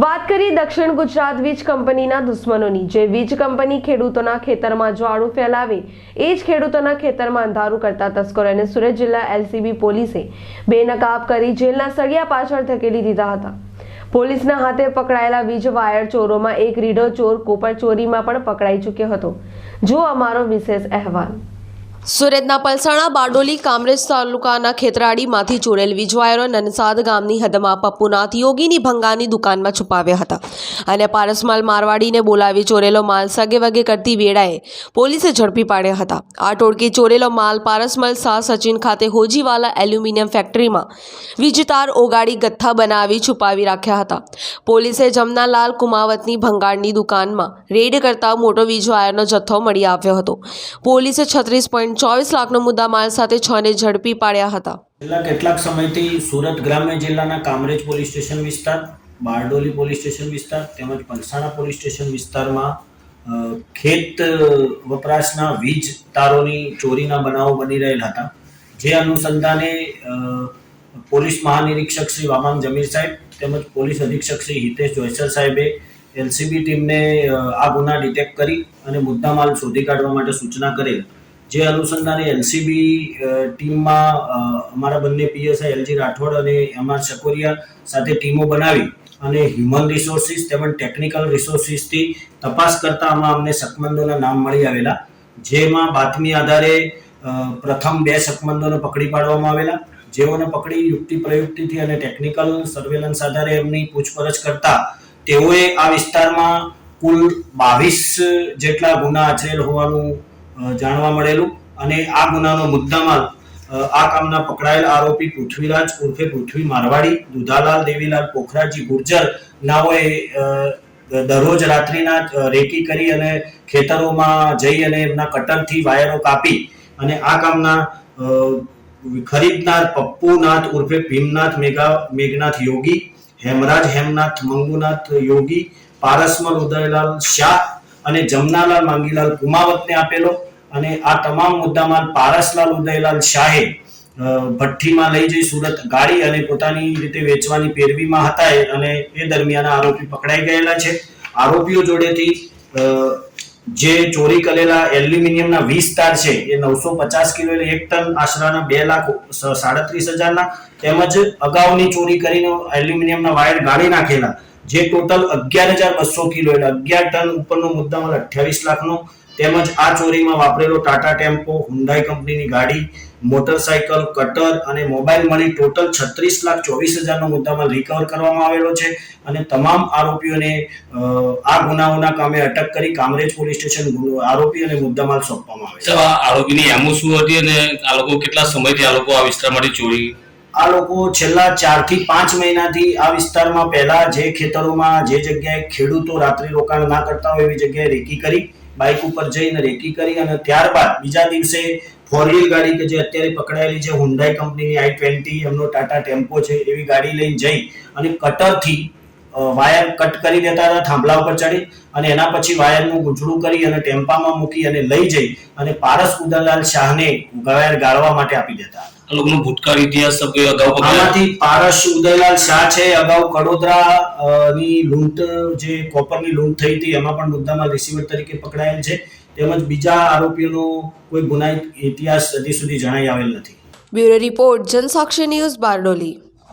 દક્ષિણ ગુજરાત વીજ કંપનીના દુશ્મનોની, જે વીજ કંપની ખેડૂતોના ખેતરમાં જ્વાળું ફેલાવે, એ જ ખેડૂતોના ખેતરમાં અંધારું કરતા તસ્કરોને સુરત જિલ્લા એલસીબી પોલીસે બેનકાબ કરી જેલના સળિયા પાછળ ધકેલી દીધા હતા. પોલીસના હાથે પકડાયેલા વીજ વાયર ચોરોમાં એક રીઢો ચોર કોપર ચોરીમાં પણ પકડાઈ ચૂક્યો હતો. જો અમારો વિશેષ અહેવાલ. સુરતના પલસાણા બારડોલી કામરેજ તાલુકાના ખેતરાડીમાંથી ચોરેલ વીજવાયરો નનસાદ ગામની હદમાં પપ્પુનાથ યોગીની ભંગાની દુકાનમાં છુપાવ્યા હતા. અને પારસમાલ મારવાડીને બોલાવી ચોરેલો માલ સગે વગે કરતી વેળાએ પોલીસે ઝડપી પાડ્યા હતા. આ ટોળકી ચોરેલો માલ પારસમલ શાહ સચિન ખાતે હોજીવાલા એલ્યુમિનિયમ ફેક્ટરીમાં વીજતાર ઓગાળી ગથ્થા બનાવી છુપાવી રાખ્યા હતા. પોલીસે જમનાલાલ કુમાવતની ભંગારની દુકાનમાં રેડ કરતા મોટો વીજવાયરનો જથ્થો મળી આવ્યો હતો. પોલીસે છત્રીસ પોઈન્ટ ચોવીસ લાખનો મુદ્દામાલ સાથે છ ને ઝડપી પાડ્યા હતા. છેલ્લા કેટલાક સમયથી સુરત ગ્રામ્ય જિલ્લાના કામરેજ પોલીસ સ્ટેશન વિસ્તાર, બારડોલી પોલીસ સ્ટેશન વિસ્તાર તેમજ પલસાણા પોલીસ સ્ટેશન વિસ્તારમાં ખેત વપરાશના વીજ તારોની ચોરીના બનાવો બની રહેલા હતા. જે અનુસંધાને પોલીસ મહાનિરીક્ષક શ્રી વામાન જમીર સાહેબ તેમજ પોલીસ અધિક્ષક શ્રી હિતેશ જોયસર સાહેબે એલસીબી ટીમને આ ગુના ડિટેક્ટ કરી અને મુદ્દામાલ શોધી કાઢવા માટે સૂચના કરેલ. જે અનુસંધાને એલસીબી ટીમમાં અમારા બંને પીએસઆઈ એલજી રાઠોડ અને એમ આર શકોરિયા સાથે ટીમો બનાવી અને હ્યુમન રિસોર્સિસ તેમજ ટેકનિકલ રિસોર્સિસથી તપાસ કરતામાં અમને શકમંદોના નામ મળી આવેલા, જેમાં બાતમી આધારે પ્રથમ બે શકમંદોને પકડી પાડવામાં આવેલા, જેઓને પકડી યુક્તિ પ્રયુક્તિથી અને ટેકનિકલ સર્વેલન્સ આધારે એમની પૂછપરછ કરતા, તેઓએ આ વિસ્તારમાં કુલ બાવીસ જેટલા ગુના આચરેલ હોવાનું જાણવા મળેલું અને આ ગુનાનો મુદ્દામાલ આ કામના પકડાયેલ આરોપી પૃથ્વીરાજ ઉર્ફે પૃથ્વી મારવાડી, દુધાલાલ દેવીલાલ પોખરાજી ગુર્જર નાઓએ દરરોજ રાત્રિના રેકી કરી અને ખેતરોમાં જઈ અને એમના કટરથી વાયરો કાપી અને આ કામના ખરીદનાર પપ્પુનાથ ઉર્ફે ભીમનાથ મેઘા, મેઘનાથ યોગી, હેમરાજ હેમનાથ, મંગુનાથ યોગી, પારસમલ ઉદયલાલ શાહ અને જમનાલાલ માંગીલાલ કુમાવતને આપેલો અને આ તમામ મુદ્દામાં પારસલાલ ઉદયલાલ શાહે ભઠ્ઠીમાં લઈ જઈ સુરત ગાડી અને પોતાની રીતે વેચવાની પેરવીમાં હતા અને એ દરમિયાન આરોપી પકડાઈ ગયેલા છે. આરોપીઓ જોડેથી જે ચોરી કરેલા એલ્યુમિનિયમના વીસ તાર છે, એ નવસો પચાસ કિલો એટલે એક ટન આશરાના બે લાખ સાડત્રીસ હજારના તેમજ અગાઉની ચોરી કરીને એલ્યુમિનિયમના વાયર ગાળી નાખેલા. જે ટોટલ અગિયાર હજાર બસો કિલો એટલે અગિયાર ટન ઉપરનો મુદ્દામાં અઠ્યાવીસ લાખનો તેમજ આ ચોરીમાં વાપરેલો ટાટા ટેમ્પો હુન્ડાઈ કંપનીની ગાડી મોટરસાયકલ કટર અને મોબાઈલ મળી ટોટલ છત્રીસ લાખ ચોવીસ હજારનો મુદ્દામાં રિકવર કરવામાં આવેલો છે અને તમામ આરોપીઓને આ ગુનાઓના કામે અટક કરી કામરેજ પોલીસ સ્ટેશન આરોપી અને મુદ્દામાલ સોંપવામાં આવે છે. આ આરોપીની એમો શું હતી અને આ લોકો કેટલા સમયથી આ લોકો આ વિસ્તારમાંથી ચોરી આ લોકો છેલ્લા ચારથી પાંચ મહિનાથી આ વિસ્તારમાં પહેલા જે ખેતરોમાં જે જગ્યાએ ખેડૂતો રાત્રિ રોકાણ ના કરતા હોય એવી જગ્યાએ રેકી કરી બાઇક ઉપર જઈને રેકી કરી અને ત્યારબાદ બીજા દિવસે ફોર વ્હીલ ગાડી કે જે અત્યારે પકડાયેલી છે હુન્ડાઈ કંપનીની આઈ ટ્વેન્ટી એમનો ટાટા ટેમ્પો છે, એવી ગાડી લઈને જઈ અને કટરથી વાયર કટ કરી દેતા હતા થાંભલા ઉપર ચડી અને એના પછી વાયરનું ગૂંચડું કરી અને ટેમ્પામાં મૂકી અને લઈ જઈ અને પારસ ઉદયલાલ શાહને વાયર ગાળવા માટે આપી દેતા હતા. લોકોનો ભૂતકાળ ઇતિહાસ અગાઉ આમાંથી પારસ ઉદયલાલ શાહ છે અગાઉ કડોદરા ની લૂંટ જે કોપરની લૂંટ થઈ હતી એમાં પણ મુદ્દામાં રિસીવર તરીકે પકડાયેલ છે. તેમજ બીજા આરોપીઓનો કોઈ ગુનાહિત ઇતિહાસ હજી સુધી જણાઈ આવેલ નથી. Bureau report Jansakshi news Bardoli.